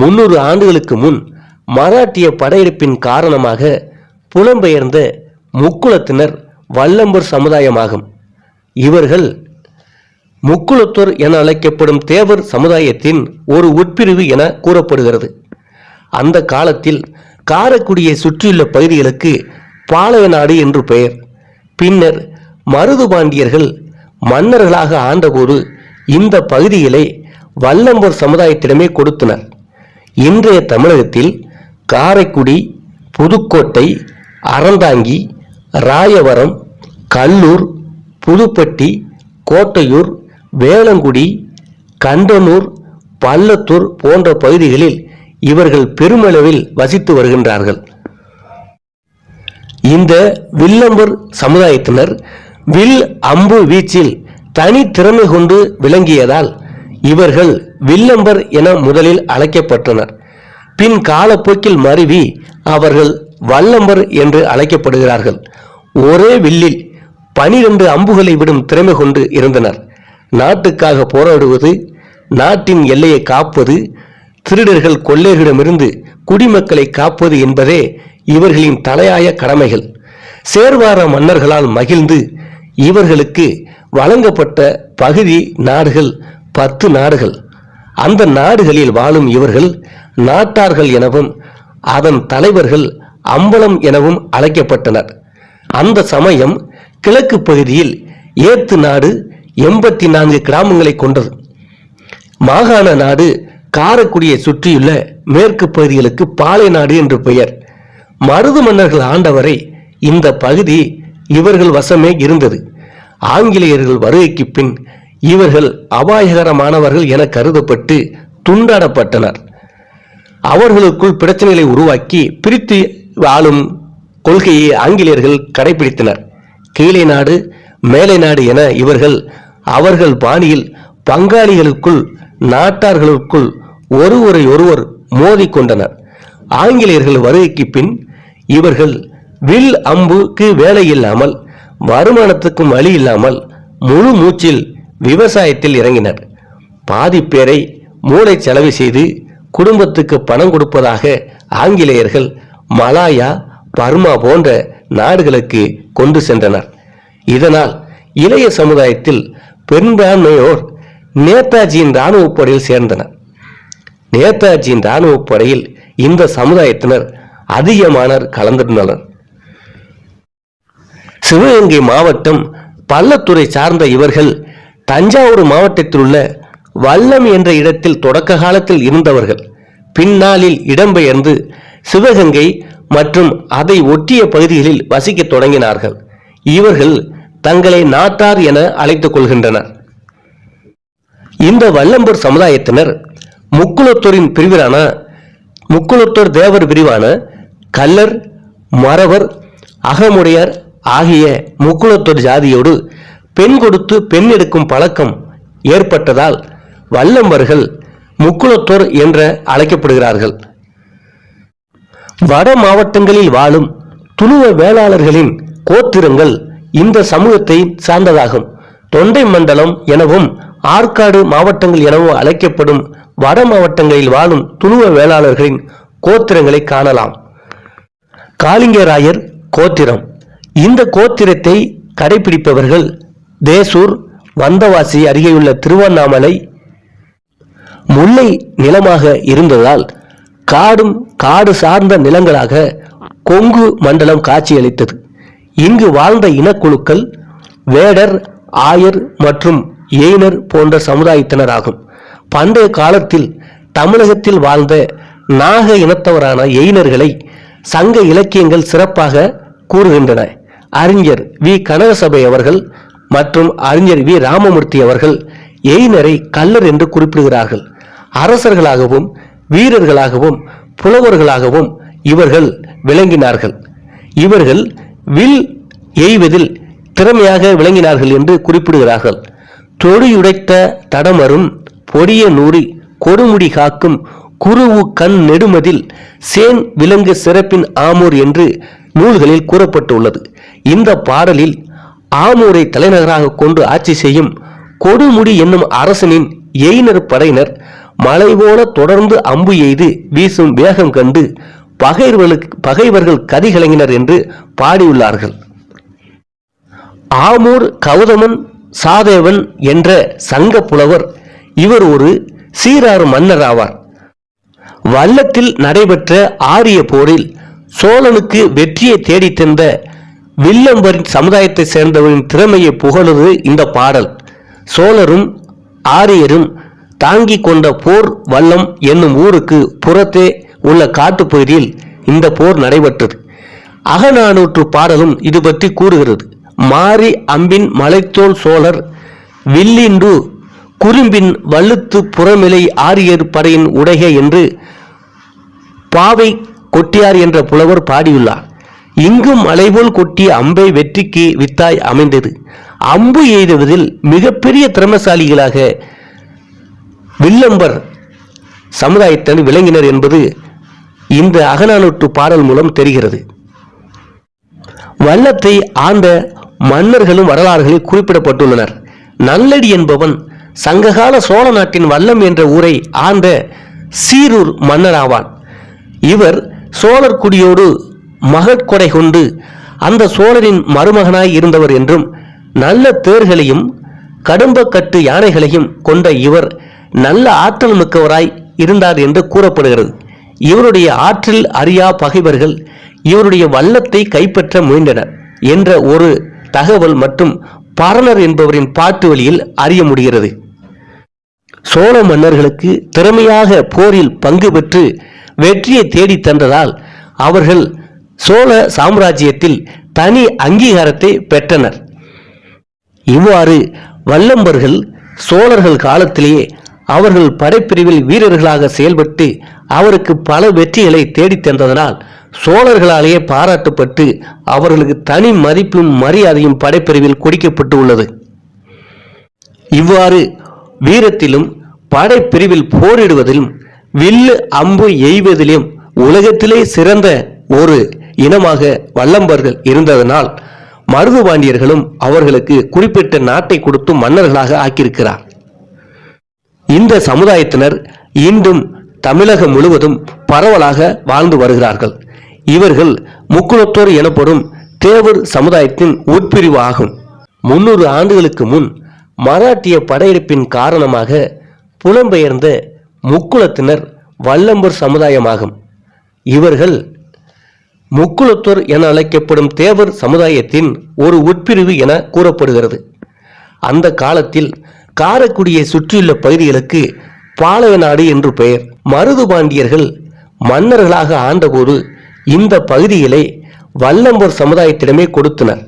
முன்னூறு ஆண்டுகளுக்கு முன் மராட்டிய படையெடுப்பின் காரணமாக புலம்பெயர்ந்த முக்குளத்தினர் வல்லம்பர் சமுதாயமாகும். இவர்கள் முக்குளத்தோர் என அழைக்கப்படும் தேவர் சமுதாயத்தின் ஒரு உட்பிரிவு என கூறப்படுகிறது. அந்த காலத்தில் காரைக்குடியை சுற்றியுள்ள பகுதிகளுக்கு பாளையநாடு என்று பெயர். பின்னர் மருது பாண்டியர்கள் மன்னர்களாக ஆண்டபோது இந்த பகுதிகளை வல்லம்பர் சமுதாயத்திடமே கொடுத்தனர். இன்றைய தமிழகத்தில் காரைக்குடி புதுக்கோட்டை அறந்தாங்கி ராயவரம் கல்லூர் புதுப்பட்டி கோட்டையூர் வேளங்குடி கண்டனூர் பள்ளத்தூர் போன்ற பகுதிகளில் இவர்கள் பெருமளவில் வசித்து வருகின்றார்கள். இந்த வில்லம்பர் சமுதாயத்தினர் வில் அம்பு வீச்சில் தனித்திறமை கொண்டு விளங்கியதால் இவர்கள் வில்லம்பர் என முதலில் அழைக்கப்பட்டனர். பின் காலப்போக்கில் மருவி அவர்கள் வல்லம்பர் என்று அழைக்கப்படுகிறார்கள். ஒரே வில்லில் பனிரெண்டு அம்புகளை விடும் திறமை கொண்டு இருந்தனர். நாட்டுக்காக போராடுவது நாட்டின் எல்லையை காப்பது திருடர்கள் கொள்ளையர்களிடமிருந்து குடிமக்களை காப்பது என்பதே இவர்களின் தலையாய கடமைகள். சேர்வார மன்னர்களால் மகிழ்ந்து இவர்களுக்கு வழங்கப்பட்ட பகுதி நாடுகள் பத்து நாடுகள். அந்த நாடுகளில் வாழும் இவர்கள் நாட்டார்கள் எனவும் அதன் தலைவர்கள் அம்பலம் எனவும் அழைக்கப்பட்டனர். அந்த சமயம் கிழக்கு பகுதியில் ஏத்து நாடு எண்பத்தி நான்கு கிராமங்களை கொண்டது. மாகாண நாடு காரைக்குடியை சுற்றியுள்ள மேற்கு பகுதிகளுக்கு பாலை நாடு என்று பெயர். மருது மன்னர்கள் ஆண்டவரை இந்த பகுதி இவர்கள் வசமே இருந்தது. ஆங்கிலேயர்கள் வருகைக்கு பின் இவர்கள் அபாயகரமானவர்கள் என கருதப்பட்டு துண்டாடப்பட்டனர். அவர்களுக்குள் பிரச்சனைகளை உருவாக்கி பிரித்து வாழும் கொள்கையை ஆங்கிலேயர்கள் கடைபிடித்தனர். கீழே நாடு மேலை நாடு என இவர்கள் அவர்கள் பாணியில் பங்காளிகளுக்குள் நாட்டார்களுக்குள் ஒருவரை ஒருவர் மோதிக்கொண்டனர். ஆங்கிலேயர்கள் வருகைக்கு பின் இவர்கள் வில் அம்புக்கு வேலை இல்லாமல் வருமானத்துக்கும் வழி இல்லாமல் முழு மூச்சில் விவசாயத்தில் இறங்கினர். பாதி பேரை மூளை செலவு செய்து குடும்பத்துக்கு பணம் கொடுப்பதாக ஆங்கிலேயர்கள் மலாயா பர்மா போன்ற நாடுகளுக்கு கொண்டு சென்றனர். இதனால் இளைய சமுதாயத்தில் பெரும்பான்மையோர் நேதாஜியின் இராணுவ படையில் சேர்ந்தனர். நேதாஜியின் இராணுவ படையில் இந்த சமுதாயத்தினர் அதிகமானர் கலந்திருந்தனர் சிவகங்கை மாவட்டம் பள்ளத்துறை சார்ந்த இவர்கள் தஞ்சாவூர் மாவட்டத்தில் உள்ள வல்லம் என்ற இடத்தில் தொடக்க காலத்தில் இருந்தவர்கள் பின்னாளில் இடம்பெயர்ந்து சிவகங்கை மற்றும் அதை ஒட்டிய பகுதிகளில் வசிக்கத் தொடங்கினார்கள். இவர்கள் தங்களை நாட்டார் என அழைத்துக் கொள்கின்றனர். இந்த வல்லம்பூர் சமுதாயத்தினர் முக்குளத்தூரின் பிரிவிலான முக்குளத்தூர் தேவர் பிரிவான கல்லர் மறவர் அகமுடையார் ஆகிய முக்குளத்தூர் ஜாதியோடு பெண் கொடுத்து பெண் எடுக்கும் பழக்கம் ஏற்பட்டதால் வல்லம்பர்கள் முக்குளத்தோர் என்று அழைக்கப்படுகிறார்கள். வட மாவட்டங்களில் வாழும் துளுவ வேளாளர்களின் கோத்திரங்கள் இந்த சமூகத்தை சார்ந்ததாகும். தொண்டை மண்டலம் எனவும் ஆற்காடு மாவட்டங்கள் எனவும் அழைக்கப்படும் வட மாவட்டங்களில் வாழும் துளுவ வேளாளர்களின் கோத்திரங்களை காணலாம். காளிங்கராயர் கோத்திரம். இந்த கோத்திரத்தை கடைபிடிப்பவர்கள் தேசூர் வந்தவாசி அருகேயுள்ள திருவண்ணாமலை முல்லை நிலமாக இருந்ததால் காடும் காடு சார்ந்த நிலங்களாக கொங்கு மண்டலம் காட்சியளித்தது. இங்கு வாழ்ந்த இனக்குழுக்கள் வேடர் ஆயர் மற்றும் எயினர் போன்ற சமுதாயத்தினராகும். பண்டைய காலத்தில் தமிழகத்தில் வாழ்ந்த நாக இனத்தவரான எயினர்களை சங்க இலக்கியங்கள் சிறப்பாக கூறுகின்றன. அறிஞர் வி. கனகசபை அவர்கள் மற்றும் அறிஞர் வி. ராமமூர்த்தி அவர்கள் எயினரை கல்லர் என்று குறிப்பிடுகிறார்கள். அரசர்களாகவும் வீரர்களாகவும் புலவர்களாகவும் இவர்கள் விளங்கினார்கள். இவர்கள் வில் எய்வதில் திறமையாக விளங்கினார்கள் என்று குறிப்பிடுகிறார்கள். தொடியுடைத்த தடமரும் பொடிய நூறி கொடுமுடி காக்கும் குருவு கண் நெடுமதில் சேன் விலங்கு சிறப்பின் ஆமூர் என்று நூல்களில் கூறப்பட்டுள்ளது. இந்த பாடலில் ஆமூரை தலைநகராக கொண்டு ஆட்சி செய்யும் கொடுமுடி என்னும் அரசனின் எயினர் படையினர் மலை போல தொடர்ந்து அம்பு எய்து வீசும் வேகம் கண்டு பகைவர்களுக்கு பகைவர்கள் கதிகலங்கினர் என்று பாடியுள்ளார்கள். ஆமூர் கௌதமன் சாதேவன் என்ற சங்க புலவர் இவர் ஒரு சீராறு மன்னர் ஆவார். வல்லத்தில் நடைபெற்ற ஆரிய போரில் சோழனுக்கு வெற்றியை தேடித் தந்த வில்லம்பரின் சமுதாயத்தை சேர்ந்தவரின் திறமையை புகழுது இந்த பாடல். சோழரும் ஆரியரும் தாங்கிக் கொண்ட போர் வல்லம் என்னும் ஊருக்கு புறத்தே உள்ள காட்டுப்பகுதியில் இந்த போர் நடைபெற்றது. அகநானூற்று பாடலும் இது பற்றி கூறுகிறது. மாரி அம்பின் மலைத்தோல் சோழர் வில்லின்று குறும்பின் வள்ளுத்து புறமிலை ஆரியர் படையின் உடைக என்று பாவை கொட்டியார் என்ற புலவர் பாடியுள்ளார். இங்கும் மலைபோல் கொட்டிய அம்பை வெற்றிக்கு வித்தாய் அமைந்தது. அம்பு எய்துவதில் மிகப்பெரிய திறமசாலிகளாக வில்லம்பர் சமுதாயத்தினர் விளங்கினர் என்பது இந்த அகநானூற்று பாடல் மூலம் தெரிகிறது. வல்லத்தை ஆண்ட மன்னர்களும் வரலாறுகளில் குறிப்பிடப்பட்டுள்ளனர். நல்லடி என்பவன் சங்ககால சோழ நாட்டின் வல்லம் என்ற ஊரை ஆண்ட சீரூர் மன்னர் ஆவான் இவர் சோழர் குடியோடு மகட்கொடை கொண்டு அந்த சோழரின் மருமகனாய் இருந்தவர் என்றும் நல்ல தேர்களையும் கடும்பக்கட்டு யானைகளையும் கொண்ட இவர் நல்ல ஆற்றல் மிக்கவராய் இருந்தார் என்று கூறப்படுகிறது. இவருடைய ஆற்றில் அறியா பகைவர்கள் இவருடைய வல்லத்தை கைப்பற்ற முயன்றனர் என்ற ஒரு தகவல் மற்றும் பரணர் என்பவரின் பாட்டு வழியில் அறிய முடிகிறது. சோழ மன்னர்களுக்கு திறமையாக போரில் பங்கு பெற்று வெற்றியை தேடித் தந்ததால் அவர்கள் சோழ சாம்ராஜ்யத்தில் தனி அங்கீகாரத்தை பெற்றனர். இவ்வாறு வல்லம்பர்கள் சோழர்கள் காலத்திலேயே அவர்கள் படைப்பிரிவில் வீரர்களாக செயல்பட்டு அவருக்கு பல வெற்றிகளை தேடித் தந்ததனால் சோழர்களாலேயே பாராட்டப்பட்டு அவர்களுக்கு தனி மதிப்பும் மரியாதையும் படைப்பிரிவில் கொடுக்கப்பட்டு உள்ளது இவ்வாறு வீரத்திலும் படைப்பிரிவில் போரிடுவதிலும் வில்லு அம்பு எய்வதிலும் உலகத்திலே சிறந்த ஒரு இனமாக வல்லம்பர்கள் இருந்ததனால் மருதுபாண்டியர்களும் அவர்களுக்கு குறிப்பிட்ட நாட்டை கொடுத்து மன்னர்களாக ஆக்கியிருக்கிறார். இந்த சமுதாயத்தினர் இன்றும் தமிழகம் முழுவதும் பரவலாக வாழ்ந்து வருகிறார்கள். இவர்கள் முக்குளத்தோர் எனப்படும் தேவர் சமுதாயத்தின் உட்பிரிவு ஆகும். முன்னூறு ஆண்டுகளுக்கு முன் மராட்டிய படையெடுப்பின் காரணமாக புலம்பெயர்ந்த முக்குளத்தினர் வல்லம்பர் சமுதாயமாகும். இவர்கள் முக்குளத்தோர் என அழைக்கப்படும் தேவர் சமுதாயத்தின் ஒரு உட்பிரிவு என கூறப்படுகிறது. அந்த காலத்தில் காரைக்குடியை சுற்றியுள்ள பகுதிகளுக்கு பாளையநாடு என்று பெயர். மருது பாண்டியர்கள் மன்னர்களாக ஆண்டபோது இந்த பகுதிகளை வல்லம்பர் சமுதாயத்திடமே கொடுத்தனர்.